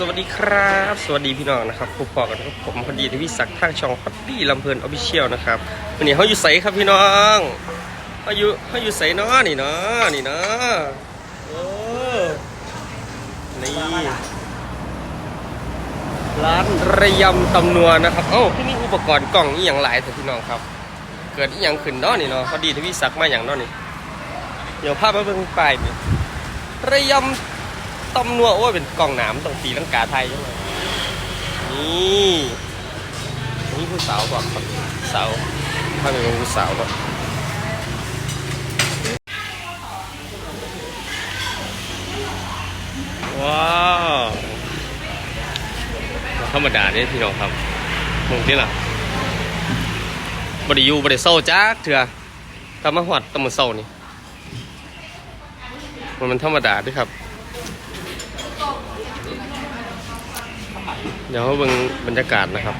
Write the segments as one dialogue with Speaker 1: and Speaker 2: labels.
Speaker 1: สวัสดีครับ สวัสดีพี่น้องนะครับพบปอกันครับผมพอดีที่วิศักดิ์ทางช่องพอดีลำเพลินออฟฟิเชียลนะครับวันนี้เขาอยู่ใสครับพี่น้องเขาอยู่เขาอยู่ใสเนาะนี่เนาะนี่เนาะโอ้นี่ร้านระยำตำนัวนะครับเอ้าที่นี่อุปกรณ์กล่องอีหยังหลายแต่พี่น้องครับ เกิดอีหยังขึ้นเนาะนี่เนาะพอดีที่วิศักดิ์มาอย่างเนาะนี่เดี๋ยวภาพมาเบิ่งไปนี่ระยำ ต้มนัวโอ้ยเป็นกล่องหนามต้องตีลังกาไทยใช่ไหมนี่นี่ผู้สาวบอกสาวถ้าเป็นผู้สาวก็ว้าวธรรมดาเนี่ยพี่น้องครับมองที่ล่ะบไดิยูบไดิเศร้าจ้าเถื่อทำมาหวัดตำมือเศร้านี่มันมันธรรมดาด้วยครับ เดี๋ยวเบิ่งบรรยากาศนะครับ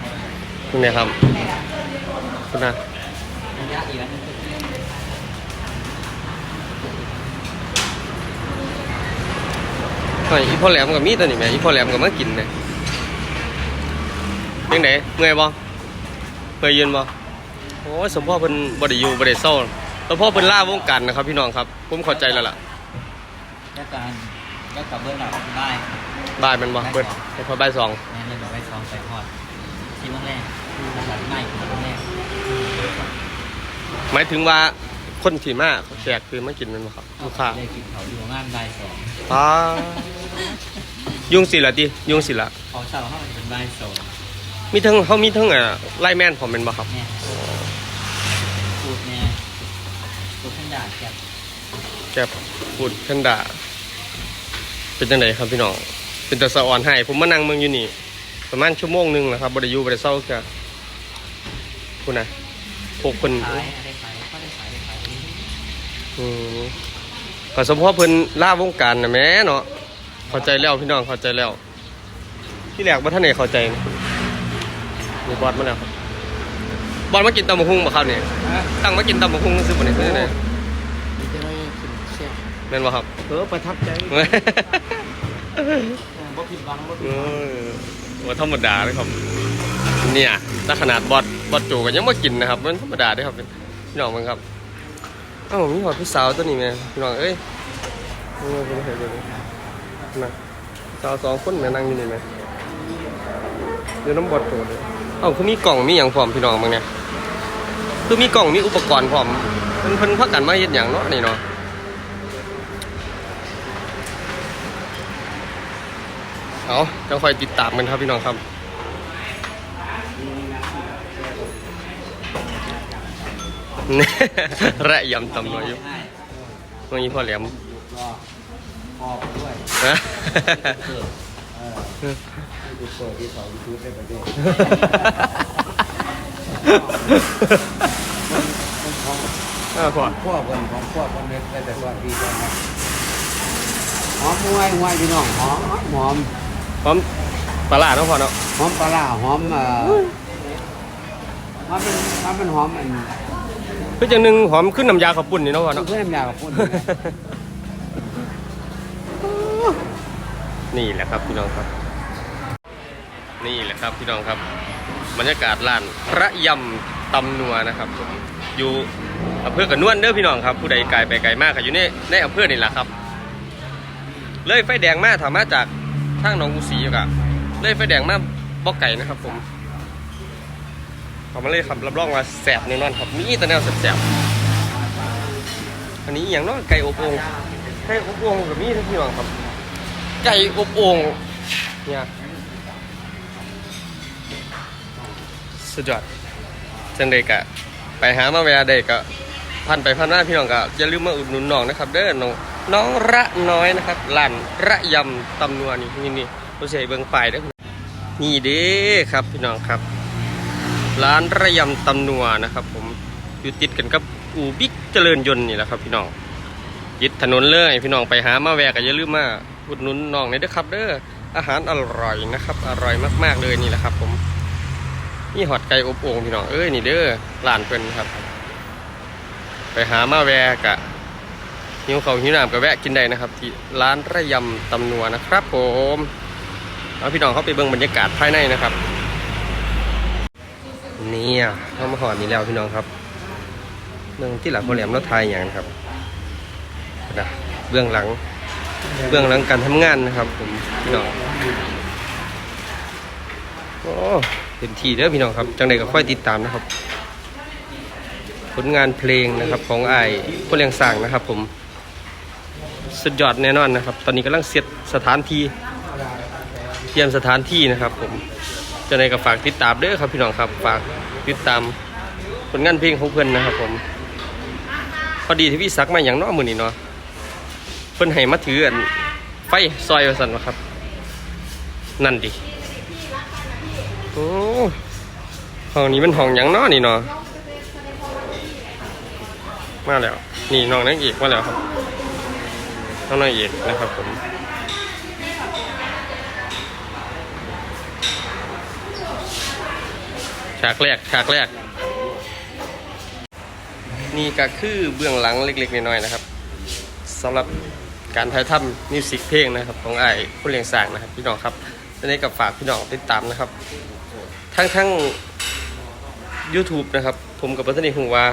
Speaker 1: คุณเนี่ยครับคุณนะหอยอีพ่อแหลมกับมีตัวนี่แหม่อีพ่อแหลมกับมากินเนี่ยยังไงเมื่อยบ่เมื่อยยืนบ่โอ้ยสมพ่อเพิ่นบ่ได้อยู่บ่ได้เศร้าสมพ่อเพิ่นล่าวงการนะครับ พี่น้องครับผมเข้าใจแล้วล่ะ
Speaker 2: แล้วการแล้วกับเบิ้ลเราได้
Speaker 1: บ่ายแมันบ่เบิดให้พอบ่ายสอง
Speaker 2: แม่เลยบอก ไว้ซองใส่ทอดที่เมื่อแรกภาษาง่ายกว่าเมื่อแรก
Speaker 1: หมายถึงว่าคนที่มาแขกคือมากินแมันบ่ครับลูกค้า
Speaker 2: ได้กินเขาอยู่งานบ่ายสอง
Speaker 1: อ่ายุงสิละติยุงสิละ
Speaker 2: เขาเช่าเขาเป็นบ่ายสอง
Speaker 1: มีทั้งเขามีทั้งอะไล่แม่นผมเป็นบ่ครับ
Speaker 2: แม่พูดแม่พูดขึ้นด่าแก
Speaker 1: แกพูดทันดาเป็นจังไดครับพี่น้องเป็นตะสะอ่อนให้ผมมานั่งเมืองอยู่นี่ ประมาณชั่วโมงหนึงแหละครับบ่ได้อยู่บ่ได้เศร้าแค่คุณนะพวกคน
Speaker 2: ขายได้ขายก็ได้ขายได้ขาย
Speaker 1: อืมก็สมพอเพิ่นล่าวงการนะแหม่เนาะเข้าใจแล้วพี่น้องเข้าใจแล้ว ที่แรกบ่ทันได้เข้าใจนี่บอสมาแล้วครับบอสมากินตำบักหุ่งบ่ครับเนี่ยตั้งมากินตำบักหุ่งซื้อบ่เนี่ยซื้อไหน
Speaker 2: จะได้กินเชฟ
Speaker 1: แม่นบ่ครับ
Speaker 2: เออประทับใจบ่ผิดหวังบ่ผิ
Speaker 1: เอ
Speaker 2: ดหวัง
Speaker 1: อ ว่าธรรมดาเลยครับ เนี่ยถ้าขนาดบอสบอสโจก็ยังมากินนะครับมันธรรมดาเด้ครับพี่น้องมันครับเอ้ามีหอดผู้สาวตัวนี้แม่พี่น้องเอ้ยเออเป็นไงเป็นไงนะสาวสองคนแม่นั่งอยู่นี่แม่เดี๋ยวน้ำบอสโจเลยเอ้าคือมีกล่องมีอย่างพร้อมพี่น้องบางเนี่ยคือมีกล่องมีอุปกรณ์พร้อมเพิ่นเพิ่นพักกันมาเฮ็ดหยังเนาะนี่เนาะ เอาจะคอยติดตามกันครับพี่น้องครับระยำตำน้อยอยู่เมื่อกี้พ่อแหลม
Speaker 2: ก็พอด้วย
Speaker 1: นะ
Speaker 2: เออดูเปิดที่สองยูทูบได้ประเด็นของ
Speaker 1: อ่าพ่อ
Speaker 2: พวกคนของพวกคนเล็กแต่แต่ว่าดีจังนะหอมมวยมวยพี่น้องหอมหอม
Speaker 1: พร้อมปลาร้าเนาะพ่อเนาะ
Speaker 2: หอมปลาร้าหอมเอ่อมันเป็นมันเป็นหอมอัน
Speaker 1: คือจังหนึ่งหอมขึ้นน้ำยาข้าวปุ้นนี่เนาะพ่อ
Speaker 2: มัน
Speaker 1: เนาะ
Speaker 2: เพื่อนน้ำยากับพุ่น
Speaker 1: นี่แหละครับพี่น้องครับ นี่แหละครับพี่น้องครับบรรยากาศร้านระยำตำนัวนะครับผมอยู่อำเภอกระนวนเด้อพี่น้องครับ ผู้ใดไกลไปไกลมากก็อยู่ในในอำเภอนี่แหละครับ เลยไฟแดงมาถามมาจาก ทางหนองกุสีอยู่กะเลยไฟแดงมาบอกไก่นะครับผมเขามาเลยครับรับรองว่าแสบแน่นอนครับมีแต่แนวแสบๆอันนี้อย่างน้อยไก่อบโอ่งไก่อบโอ่งกับมีทั้งพี่น้องครับ ไก่อบโอ่งเนี่ยสุดยอดเจังเด็กอะไปหามาเวลาเด็กอะพันไปพันมาพี่น้องก็อย่าลืมมาอุดหนุนน้องนะครับ เด้อน้อง น้องระน้อยนะครับร้านระยำตำนัวนี่นี่นี่ผู้ใหญ่เบิ่งฝ่ายเด้อนี่เด้ครับพี่น้องครับ ร้านระยำตำนัวนะครับ ผมอยู่ติดกันกับอูบิ๊กเจริญยนต์นี่แหละครับพี่น้องยึดถนนเลยพี่น้องไปหามาแวกก็อย่าลืมมาอุดหนุนน้องนี่เด้อครับเด้ออาหารอร่อยนะครับ อร่อยมากๆเลยนี่แหละครับ ผมนี่หอดไก่อบโอ่งพี่น้องเอ้ยนี่เด้อร้านเพิ่นครับ ไปหามาแวกะ หิวเขาวหิวน้ำก็แวะกินได้นะครับ ที่ร้านระยำตำนัวนะครับ ผมเอาพี่น้องเข้าไปเบิ่งบรรยากาศภายในนะครับเนี่ยเข้ามาหอดนี่แล้วพี่น้องครับเรื่องที่หลังโคแหลมรถไทยอย่างนะครับนะเบื้องหลัง เบื้องหลังการทำงานนะครับ ผมพี่น้องโอ้เต็มที่เด้อพี่น้องครับจังใดก็ค่อยติดตามนะครับ ผลงานเพลงนะครับของไอ้ายผู้เลี้ยงสร้างนะครับ ผม สุดยอดแน่นอนนะครับ ตอนนี้กำลังเซตสถานที่เตรียมสถานที่นะครับ ผมจังใดก็ฝากติดตามเด้อครับพี่น้องครับฝากติดตามผลงานเพลงของเพื่อนนะครับ ผม พอดีที่พี่ซักมาอย่างน้อมือนี้เนาะเพิ่นให้มาถืออันไฟซอยว่าซั่นวะครับ นั่นดิโอ้ห้องนี้มันห้องหยังนาะนี่เนาะมาแล้ว นี่น้องนางเอกมาแล้วครับ น้องนางเอกนะครับผมฉากแรกฉากแรก นี่ก็คือเบื้องหลังเล็กๆน้อยๆนะครับสำหรับการถ่ายทำมิวสิกเพลงนะครับ ของไอ้ผู้เลี้ยงสางนะครับ พี่น้องครับตอนนี้กับฝากพี่น้องติดตามนะครับ ทั้งทั้ง YouTube นะครับ ผมกับปัตนิหูว่า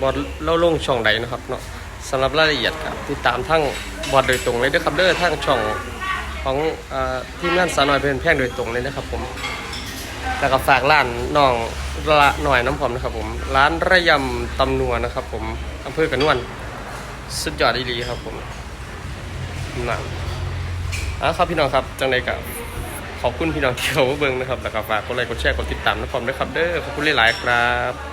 Speaker 1: บอดเล่าลงช่องใดนะครับเนาะ สำหรับรายละเอียดครับติดตามทั้งบอดโดยตรงเลยนะครับเด้อทั้งช่องของอ่อทีมงานสาวน้อยเป็นแพ่งโดยตรงเลยนะครับผมแล้วก็ฝากร้านน้องละหน่อยน้ำผอมนะครับผมร้านระยำตำนัวนะครับ ผมอำเภอกระนวนสุดยอดดีๆครับผมนั่นอะครับพี่น้องครับจังใดกับขอบคุณพี่น้องที่เขามาเบิ่งนะครับแล้วก็ฝากกดไลค์กดแชร์กดติดตามนะผมด้วยครับเด้อขอบคุณหลายๆครับ